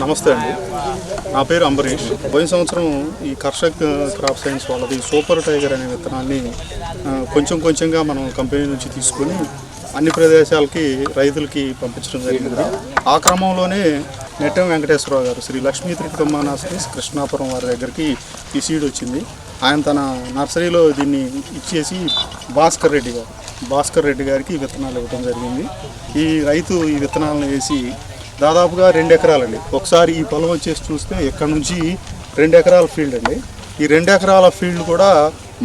నమస్తే అండి. నా పేరు అంబరీష్. పోయిన సంవత్సరం ఈ కర్షక్ క్రాప్ సైన్స్ వాళ్ళది సూపర్ టైగర్ అనే విత్తనాన్ని కొంచెం కొంచెంగా మనం కంపెనీ నుంచి తీసుకొని అన్ని ప్రదేశాలకి రైతులకి పంపించడం జరిగింది. ఆ క్రమంలోనే నెట్టం వెంకటేశ్వరరావు గారు శ్రీ లక్ష్మీ త్రికమ్మ కృష్ణాపురం వారి దగ్గరికి ఈ సీడ్ వచ్చింది. ఆయన తన నర్సరీలో దీన్ని ఇచ్చేసి భాస్కర్ రెడ్డి గారు భాస్కర్ రెడ్డి గారికి విత్తనాలు ఇవ్వడం జరిగింది. ఈ రైతు ఈ విత్తనాలను వేసి దాదాపుగా రెండు ఎకరాలండి. ఒకసారి ఈ పొలం వచ్చేసి చూస్తే ఇక్కడ నుంచి రెండు ఎకరాల ఫీల్డ్ అండి. ఈ రెండు ఎకరాల ఫీల్డ్ కూడా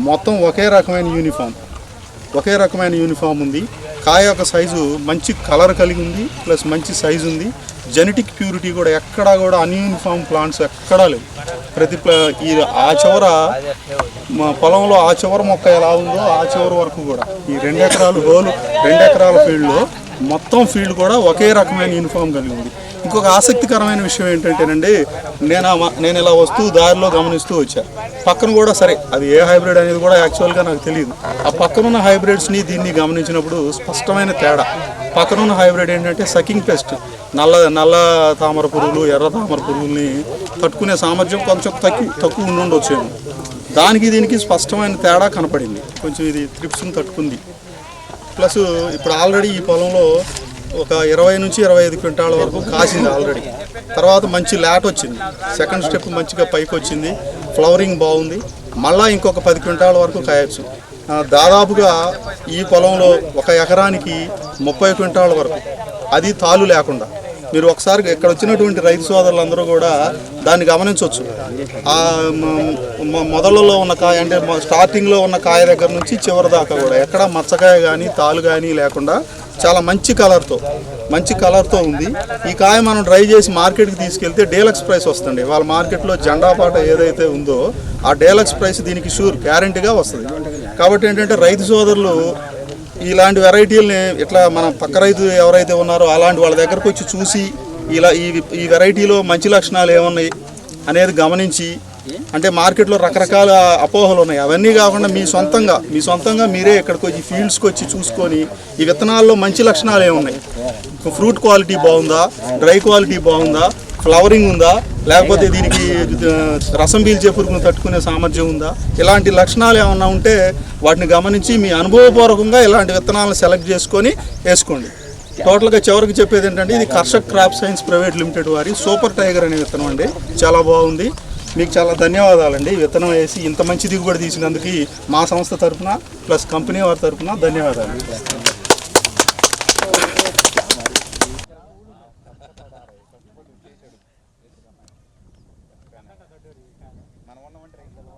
మొత్తం ఒకే రకమైన యూనిఫామ్. ఒకే రకమైన యూనిఫామ్ ఉంది. కాయ యొక్క సైజు మంచి కలర్ కలిగి ఉంది ప్లస్ మంచి సైజు ఉంది. జెనెటిక్ ప్యూరిటీ కూడా ఎక్కడా కూడా అన్యూనిఫామ్ ప్లాంట్స్ ఎక్కడా లేవు. ప్రతి ఈ ఆ చివర మా పొలంలో ఆ చివర మొక్క ఎలా ఉందో ఆ చివరి వరకు కూడా ఈ రెండు ఎకరాలు హోల్ రెండు ఎకరాల ఫీల్డ్లో మొత్తం ఫీల్డ్ కూడా ఒకే రకమైన యూనిఫామ్ కలిగి ఉంది. ఇంకొక ఆసక్తికరమైన విషయం ఏంటంటేనండి నేను నేను ఇలా వస్తూ దారిలో గమనిస్తూ వచ్చా. పక్కన కూడా సరే అది ఏ హైబ్రిడ్ అనేది కూడా యాక్చువల్గా నాకు తెలియదు ఆ పక్కనున్న హైబ్రిడ్స్ని దీన్ని గమనించినప్పుడు స్పష్టమైన తేడా. పక్కనున్న హైబ్రిడ్ ఏంటంటే సకింగ్ పెస్ట్ నల్ల నల్ల తామర పురుగులు ఎర్ర తామర పురుగుల్ని తట్టుకునే సామర్థ్యం కొంచెం తక్కువ తక్కువ ఉండి ఉండొచ్చేమో దానికి దీనికి స్పష్టమైన తేడా కనపడింది. కొంచెం ఇది త్రిప్స్ని తట్టుకుంది. ప్లస్ ఇప్పుడు ఆల్రెడీ ఈ పొలంలో ఒక ఇరవై నుంచి ఇరవై ఐదు క్వింటాల వరకు కాసింది ఆల్రెడీ. తర్వాత మంచి లాట్ వచ్చింది. సెకండ్ స్టెప్ మంచిగా పైకి వచ్చింది. ఫ్లవరింగ్ బాగుంది. మళ్ళా ఇంకొక పది క్వింటాల వరకు కాయచ్చు. దాదాపుగా ఈ పొలంలో ఒక ఎకరానికి ముప్పై క్వింటాల వరకు. అది తాలు లేకుండా. మీరు ఒకసారి ఇక్కడ వచ్చినటువంటి రైతు సోదరులందరూ కూడా దాన్ని గమనించవచ్చు. ఆ మొదలలో ఉన్న కాయ అంటే స్టార్టింగ్లో ఉన్న కాయ దగ్గర నుంచి చివరి దాకా కూడా ఎక్కడ మచ్చకాయ కానీ తాలు కానీ లేకుండా చాలా మంచి కలర్తో మంచి కలర్తో ఉంది. ఈ కాయ మనం డ్రై చేసి మార్కెట్కి తీసుకెళ్తే డేలక్స్ ప్రైస్ వస్తుంది. వాళ్ళ మార్కెట్లో జెండా పాట ఏదైతే ఉందో ఆ డేలక్స్ ప్రైస్ దీనికి షూర్ గ్యారంటీగా వస్తుంది. కాబట్టి ఏంటంటే రైతు సోదరులు ఇలాంటి వెరైటీలని ఇట్లా మన పక్క రైతు ఎవరైతే ఉన్నారో అలాంటి వాళ్ళ దగ్గరకు వచ్చి చూసి ఇలా ఈ ఈ వెరైటీలో మంచి లక్షణాలు ఏమున్నాయి అనేది గమనించి అంటే మార్కెట్లో రకరకాల అపోహలు ఉన్నాయి. అవన్నీ కాకుండా మీ సొంతంగా మీ సొంతంగా మీరే ఇక్కడికి వచ్చి ఫీల్డ్స్కి వచ్చి చూసుకొని ఈ విత్తనాల్లో మంచి లక్షణాలు ఏమున్నాయి? ఫ్రూట్ క్వాలిటీ బాగుందా? డ్రై క్వాలిటీ బాగుందా? ఫ్లవరింగ్ ఉందా? లేకపోతే దీనికి రసం పీల్చే పురుగును తట్టుకునే సామర్థ్యం ఉందా? ఇలాంటి లక్షణాలు ఏమన్నా ఉంటే వాటిని గమనించి మీ అనుభవపూర్వకంగా ఇలాంటి విత్తనాలను సెలెక్ట్ చేసుకొని వేసుకోండి. టోటల్గా చివరికి చెప్పేది ఏంటంటే ఇది Karshak crop science private limited వారి సూపర్ టైగర్ అనే విత్తనం అండి. చాలా బాగుంది. మీకు చాలా ధన్యవాదాలండి. విత్తనం వేసి ఇంత మంచి దిగుబడి తీసినందుకు మా సంస్థ తరపున ప్లస్ కంపెనీ వారి తరపున ధన్యవాదాలు. మనం ఉన్నామంటే వంటి రైతులు